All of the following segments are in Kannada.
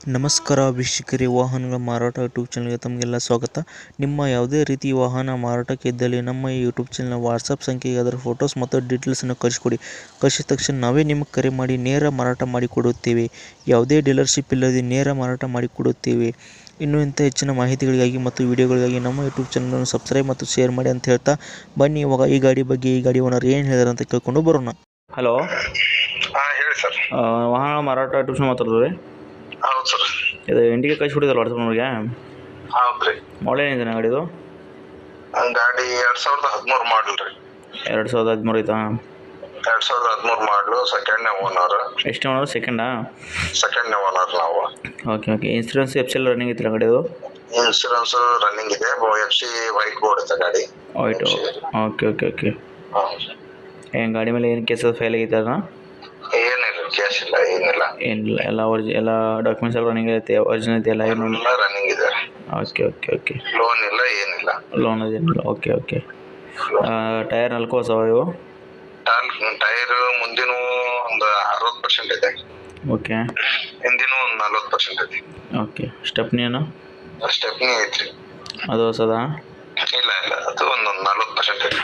ನಮಸ್ಕಾರ ವೀಕ್ಷಕರೇ ವಾಹನಗಳ ಮಾರಾಟ ಯೂಟ್ಯೂಬ್ ಚಾನಲ್ಗೆ ತಮಗೆಲ್ಲ ಸ್ವಾಗತ. ನಿಮ್ಮ ಯಾವುದೇ ರೀತಿ ವಾಹನ ಮಾರಾಟಕ್ಕೆ ಇದ್ದಲ್ಲಿ ನಮ್ಮ ಈ ಯೂಟ್ಯೂಬ್ ಚಾನಲ್ನ ವಾಟ್ಸಪ್ ಸಂಖ್ಯೆಗೆ ಅದರ ಫೋಟೋಸ್ ಮತ್ತು ಡೀಟೇಲ್ಸನ್ನು ಕಳಿಸ್ಕೊಡಿ. ಕಳಿಸಿದ ತಕ್ಷಣ ನಾವೇ ನಿಮಗೆ ಕರೆ ಮಾಡಿ ನೇರ ಮಾರಾಟ ಮಾಡಿಕೊಡುತ್ತೇವೆ ಯಾವುದೇ ಡೀಲರ್ಶಿಪ್ ಇಲ್ಲದೆ ನೇರ ಮಾರಾಟ ಮಾಡಿಕೊಡುತ್ತೇವೆ ಇನ್ನು ಇಂಥ ಹೆಚ್ಚಿನ ಮಾಹಿತಿಗಳಿಗಾಗಿ ಮತ್ತು ವಿಡಿಯೋಗಳಿಗಾಗಿ ನಮ್ಮ ಯೂಟ್ಯೂಬ್ ಚಾನಲನ್ನು ಸಬ್ಸ್ಕ್ರೈಬ್ ಮತ್ತು ಶೇರ್ ಮಾಡಿ ಅಂತ ಹೇಳ್ತಾ ಬನ್ನಿ. ಇವಾಗ ಈ ಗಾಡಿ ಬಗ್ಗೆ ಈ ಗಾಡಿ ಓನರ್ ಏನು ಹೇಳಿದಾರೆ ಅಂತ ಕೇಳ್ಕೊಂಡು ಬರೋಣ. ಹಲೋ. ಹಾ ಹೇಳಿ ಸರ್. ವಾಹನ ಮಾರಾಟ ಟ್ಯೂಷನ್ ಚಾನಲ್ ಮಾತಾಡೋದು ರೀ? ಹೌದು ಸರ್. ಇದು ಇಂಡಿಗೆ ಕಳಿಸ್ಬಿಟ್ಟಿದ್ದಲ್ಲ ವಾಟ್ಸಪ್ ಅವ್ರಿಗೆ ಹೌದ್ರಿ ಮಾಡಲ್ ಏನಿದೆ ಗಾಡಿದು ಗಾಡಿ ಎರಡ್ ಸಾವಿರದ ಹದಿಮೂರು ಮಾಡಲ್ ರೀ. ಎರಡು ಸಾವಿರದ ಹದಿಮೂರು ಐತಾ? ಎರಡ್ ಸಾವಿರದ ಹದಿಮೂರು ಮಾಡಲು ಸೆಕೆಂಡ್ನೇ ಓನರ್ ಎಷ್ಟು ಓನರ್ ಸೆಕೆಂಡಾ ಸೆಕೆಂಡ್ನೇ ಓನರ್ ನಾವು. Okay okay insurance F L running ಐತಿಲ್ಲ ಗಾಡಿದು ಇನ್ಶೂರೆನ್ಸ್ ರನ್ನಿಂಗ್ ಇದೆ. ಎಫ್ ಸಿ ವೈಟ್ ಬೋರ್ಡ್ ಇದೆ ಗಾಡಿ. White okay okay okay sir ಏನು ಗಾಡಿ ಮೇಲೆ ಏನು ಕೇಸಸ್ ಫೈಲ್ ಆಗೈತೆ ಅದನ್ನ? ಕ್ಯಾಶ್ ಇಲ್ಲ ಏನಿಲ್ಲ. ಏನಿಲ್ಲ ಎಲ್ಲ ಒರಿಜಿ ಎಲ್ಲ ಡಾಕ್ಯುಮೆಂಟ್ಸ್ ಎಲ್ಲ ರನ್ನಿಂಗ್ ಐತೆ ಒರಿಜಿನಲ್ ಐತೆ ಎಲ್ಲ ಏನು ಎಲ್ಲ ರನ್ನಿಂಗ್ ಇದೆ. ಓಕೆ ಓಕೆ ಓಕೆ ಲೋನ್ ಇಲ್ಲ ಏನಿಲ್ಲ. ಲೋನ್ ಅದೇನಿಲ್ಲ ಓಕೆ ಓಕೆ ಟೈರ್ ನಾಲ್ಕು ಹೊಸವ ಇವು? ಟೈರ್ ಮುಂದಿನ ಒಂದು ಅರವತ್ತು ಪರ್ಸೆಂಟ್ ಇದೆ. ಓಕೆ ಹಿಂದಿನ ಒಂದು ನಲ್ವತ್ತು ಪರ್ಸೆಂಟ್ ಇದೆ. ಓಕೆ ಸ್ಟೆಪ್ನಿ ಏನು? ಸ್ಟೆಪ್ನಿ ಐತ್ರಿ. ಅದು ಹೊಸದಾ? ಇಲ್ಲ ಇಲ್ಲ ಅದು ಒಂದು ನಲ್ವತ್ತು ಪರ್ಸೆಂಟ್ ಇದೆ.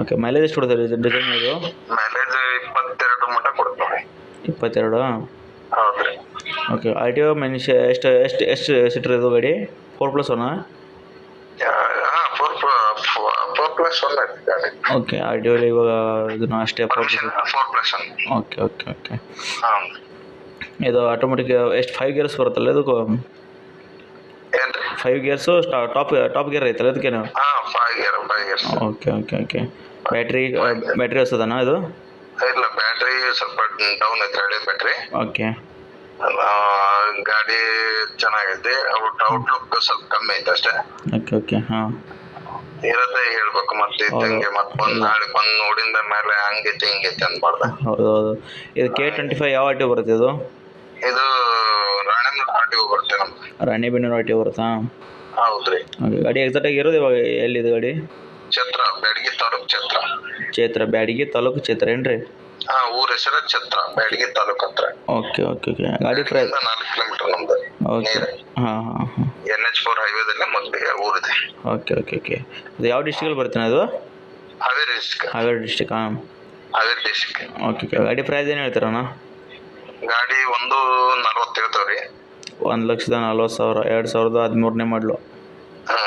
ಓಕೆ ಮೈಲೇಜ್ ಎಷ್ಟು ಕೊಡ್ತಾರೆ ಇದು ಡಿಸೈನ್ ಇದು? ಮೈಲೇಜ್ ಇಪ್ಪತ್ತೆರಡು? ಓಕೆ ಆರ್ ಟಿ ಒ ಮನುಷ್ಯ ಎಷ್ಟು ಎಷ್ಟು ಎಷ್ಟು ಸೀಟ್ರ್ ಇದು ಗಾಡಿ? ಫೋರ್ ಪ್ಲಸ್ ಒನ್ ಹಾಂ ಫೋರ್ ಫೋರ್ ಪ್ಲಸ್ ಒನ್ ಐತಿ ಗಾಡಿ. ಓಕೆ ಆರ್ ಟಿ ಒಲ್ಲಿ ಇವಾಗ ಇದನ್ನು ಅಷ್ಟೇ four four plus one okay okay okay ಹಾಂ ಇದು ಆಟೋಮೆಟಿಕ್ ಎಷ್ಟು ಫೈವ್ ಗೇರ್ಸ್ ಬರುತ್ತಲ್ಲ ಇದಕ್ಕೂ five gears top top gear ಐತಲ್ಲ ಅದಕ್ಕೇನು ಹಾಂ five year five years okay okay okay battery battery ಹೊಸದನಾ ಇದು? ಸ್ವಲ್ಪ ಡೌನ್ ಐತೆ ಹಳೆ ಬ್ಯಾಟ್ರಿ ಓಕೆ ಗಾಡಿ ಚೆನ್ನಾಗೈತಿ. ಔಟ್ ಔಟ್ಲುಕ್ ಸ್ವಲ್ಪ ಕಮ್ಮಿ ಐತೆ ಅಷ್ಟೇ. ಓಕೆ ಓಕೆ ಹಾಂ. ಇರತ್ತೆ ಹೇಳ್ಬೇಕು ಮತ್ತೆ ಇದ್ದಂಗೆ ಮತ್ತೆ ಬಂದು ನಾಳೆ ಬಂದು ನೋಡಿದ ಮೇಲೆ ಹಂಗೈತಿ ಹಿಂಗೈತಿ ಅನ್ಬಾರ್ದ. ಹೌದು ಹೌದು. ಇದು ಕೆ ಟ್ವೆಂಟಿ ಫೈವ್ ಯಾವ ಆರ್ ಟಿ ಬರುತ್ತೆ ಇದು? ಇದು ರಾಣೆಬೆನ್ನೂರು ಆರ್ ಟಿ ಬರುತ್ತೆ ರಾಣಿ ರಾಣಿಬೆನ್ನೂರು ಆರ್ ಟಿ ಬರುತ್ತಾ? ಹೌದ್ರಿ. ಓಕೆ ಗಾಡಿ ಎಕ್ಸಾಕ್ಟಾಗಿ ಇರೋದು ಇವಾಗ ಎಲ್ಲಿದೆ ಗಾಡಿ? ಛತ್ರ ಬ್ಯಾಡಗಿ ತಾಲೂಕು ಛತ್ರ. ಚೈತ್ರ ಬ್ಯಾಡಗಿ ತಾಲೂಕು ಚೈತ್ರ ಏನು ರೀ ಹಾ ಊರ ಹೆಸರು ಛತ್ರ ಬ್ಯಾಡಗಿ ತಾಲೂಕ್ ಹತ್ರ. Okay okay okay. ಗಾಡಿ ಪ್ರೈಸ್ ನಾಲ್ಕು ಕಿಲೋಮೀಟರ್ ನಮ್ದು. ಓಕೆ. ಹಾಂ ಹಾಂ ಹಾಂ. ಎನ್ ಎಚ್ ಫೋರ್ ಹೈವೇದಲ್ಲೇ ಮೊದಲಿಗೆ ಊರಿದೆ. Okay okay okay. ಇದು ಯಾವ ಡಿಸ್ಟಿಕಲ್ಲಿ ಬರ್ತಾನೆ ಅದು? ಹಾವೇರಿ ಡಿಸ್ಟಿಕ್ ಹಾವೇರಿ ಡಿಸ್ಟಿಕ್ ಹಾಂ. Haveri district okay okay. ಗಾಡಿ ಪ್ರೈಸ್ ಏನು ಹೇಳ್ತೀರಣ್ಣ ಗಾಡಿ ಒಂದು ನಲ್ವತ್ತು ಹೇಳ್ತಾವ್ರಿ ಒಂದು ಲಕ್ಷದ ನಲ್ವತ್ತು ಸಾವಿರ ಎರಡು ಸಾವಿರದ ಹದಿಮೂರನೇ ಮಾಡಲು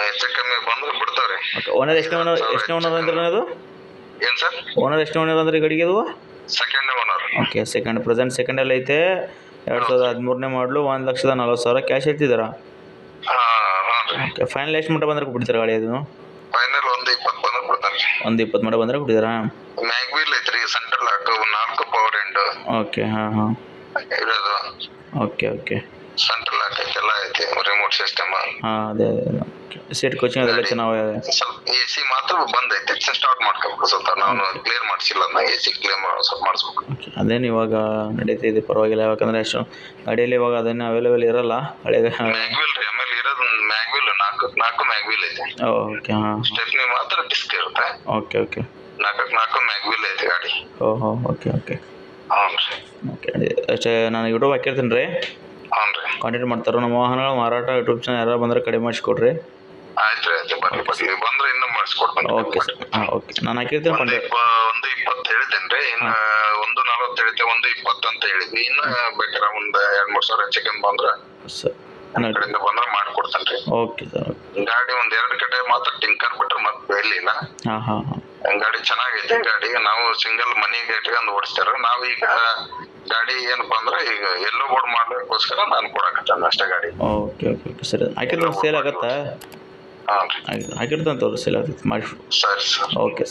ಹೆಚ್ಚು ಕಮ್ಮಿ ಬಂದ್ರೆ ಬಿಡ್ತಾವ್ರಿ ಓಕೆ ಓನರ್ ಎಷ್ಟು ಓನರ್ ಎಷ್ಟು ಓನರ್ ಅಂದ್ರೆ ಅದು? ಏನು ಸರ್? ಓನರ್ ಎಷ್ಟು ಓನರ್ ಅಂದ್ರೆ ಗಾಡಿಗೆ ಅದು? Second owner okay second present ಸೆಕೆಂಡಲ್ಲಿ ಐತೆ. ಎರಡು ಸಾವಿರದ ಹದಿಮೂರನೇ ಮಾಡಲು ಒಂದು ಲಕ್ಷದ ನಲ್ವತ್ತು ಸಾವಿರ ಕ್ಯಾಶ್ ಓಕೆ ಫೈನಲ್ ಎಷ್ಟು ಮಟ್ಟ ಬಂದ್ರೆ ಕೊಡ್ತೀರಾ ಗಾಡಿ ಅದು? ಫೈನಲ್ ಒಂದು ಇಪ್ಪತ್ತು ಬಂದ್ರೆ ಕೊಡ್ತಾರೆ ಒಂದು ಇಪ್ಪತ್ತು ಮಟ್ಟ ಬಂದ್ರೆ ಕೊಡ್ತೀರಾ ಮ್ಯಾಗ್ ವೀಲ್ ಐತ್ರಿ ಸೆಂಟ್ರಲ್ ಲಾಕ್ ನಾಲ್ಕು ಪವರ್ ಎಂಡ್ ಓಕೆ ಹಾಂ ಹಾಂ. ಇರೋದು. ಓಕೆ ಓಕೆ ಸೆಂಟ್ರಲ್ ಲಾಕ್ ಐತೆ ಎಲ್ಲ ಐತೆ ರಿಮೋಟ್ ಸಿಸ್ಟಮ್ ಹಾಂ ಅದೇ ಅದೇ. ಸೀಟ್ ಕೋಚಿಂಗ್ ಅದೆಲ್ಲ ನಾವು ಸ್ವಲ್ಪ ಎ ಸಿ ಮಾತ್ರ ಬಂದೈತೆ ಸ್ಟಾರ್ಟ್ ಮಾಡ್ಕೋಬೇಕು. ಸ್ವಲ್ಪ ನಾನು ಕ್ಲಿಯರ್ ಮಾಡಿಸಿಲ್ಲ ನಾನು ಎ ಸಿ ಕ್ಲಿಯರ್ ಸ್ವಲ್ಪ ಮಾಡಿಸ್ಬೇಕು. ಅದೇನು ಇವಾಗ ನಡೀತಿದೆ ಪರವಾಗಿಲ್ಲ. ಯಾಕಂದರೆ ಅಷ್ಟು ಗಾಡಿಯಲ್ಲಿ ಇವಾಗ ಅದನ್ನ ಅವೈಲೇಬಲ್ ಇರಲ್ಲ. ಹಳೆ ಮ್ಯಾಗ್ವಿಲ್ ರೀ. ಆಮೇಲೆ ಇರೋದು ಮ್ಯಾಗ್ವಿಲ್ ನಾಲ್ಕು ನಾಲ್ಕು ಮ್ಯಾಗ್ವಿಲ್ ಐತೆ ಓಕೆ ಹಾಂ. ಸ್ಟೆಪ್ನಿ ಮಾತ್ರ ಡಿಸ್ಕ್ ಇರುತ್ತೆ. ಓಕೆ ಓಕೆ ನಾಲ್ಕು ನಾಲ್ಕು ಮ್ಯಾಗ್ವಿಲ್ ಐತೆ ಗಾಡಿ. ಓಹೋ ಹೋ ಓಕೆ ಓಕೆ ಹ್ಞೂ ರೀ. ಓಕೆ ಅಷ್ಟೇ ನಾನು ಯೂಟ್ಯೂಬ್ ಹಾಕಿರ್ತೀನಿ ರೀ. ಕಾಂಟ್ಯಾಕ್ಟ್ ಮಾಡ್ತಾರೆ? ನಮ್ಮ ವಾಹನಗಳ ಮಾರಾಟ ಯೂಟ್ಯೂಬ್ ಚಾನಲ್ ಯಾರು ಬಂದರೆ ಕಡಿಮೆ ಮಾಡಿಸ್ಕೊಡ್ರಿ. ಬರ್ರಿ ಬರ್ರಿ ಬಂದ್ರೆ ಇನ್ನೂ ಮಾಡಿಸ್ಕೊಡ್ತೀನಿ. ಓಕೆ ಸರ್ ಹಾಂ ಓಕೆ ನಾನು ಹಾಕಿರ್ತೀನಿ ಒಂದು ಇಪ್ಪ ಒಂದು ಇಪ್ಪತ್ತು ಹೇಳಿದ್ದೇನೆ ರೀ ಇನ್ನು ಒಂದು ನಲವತ್ತು ಹೇಳಿದ್ದೆ ಒಂದು ಇಪ್ಪತ್ತು ಅಂತ ಹೇಳಿದ್ವಿ. ಇನ್ನ ಬೇಕಾರೆ ಒಂದು ಎರಡು ಮೂರು ಸಾವಿರ ಚಿಕನ್ ಬಂದ್ರೆ ಸರ್ ನನ್ನ ಕಡೆಯಿಂದ ಬಂದ್ರೆ ಮಾಡ್ಕೊಡ್ತೇನೆ ರೀ ಓಕೆ ಸರ್ ಗಾಡಿ ಒಂದ್ ಎರಡು ಕಡೆ ಮಾತ್ರ ಟಿಂಕರ್ ಬಿಟ್ರೆ ಮತ್ತೆ ಬೆಳಿಲ್ಲ ಹಾಂ ಹಾಂ ಹಾಂ. ಗಾಡಿ ಚೆನ್ನಾಗೈತೆ ಗಾಡಿ. ನಾವು ಸಿಂಗಲ್ ಮನಿ ಗೇಟ್ ಇಟ್ಕೊಂಡು ಓಡಿಸ್ತಾರ. ನಾವ್ ಈಗ ಗಾಡಿ ಏನಪ್ಪಾ ಅಂದ್ರೆ ಈಗ ಎಲ್ಲೋ ಬೋರ್ಡ್ ಮಾಡ್ಲಿಕ್ಕೋಸ್ಕರ ನಾನು ಕೊಡಕತ್ತೇನೆ ಅಷ್ಟೇ ಗಾಡಿ. ಓಕೆ ಓಕೆ ಓಕೆ ಸರಿ ಹಾಕಿದ್ರೆ ಸೇಲ್ ಆಗುತ್ತಾ? ಹಾಂ. ರೀ ಹಾಕಿರ್ತಾನೆ ತೋರಿ ಸೇಲ್ ಆಗುತ್ತೆ ಮಾಡಿ. ಸರಿ ಸರ್. ಓಕೆ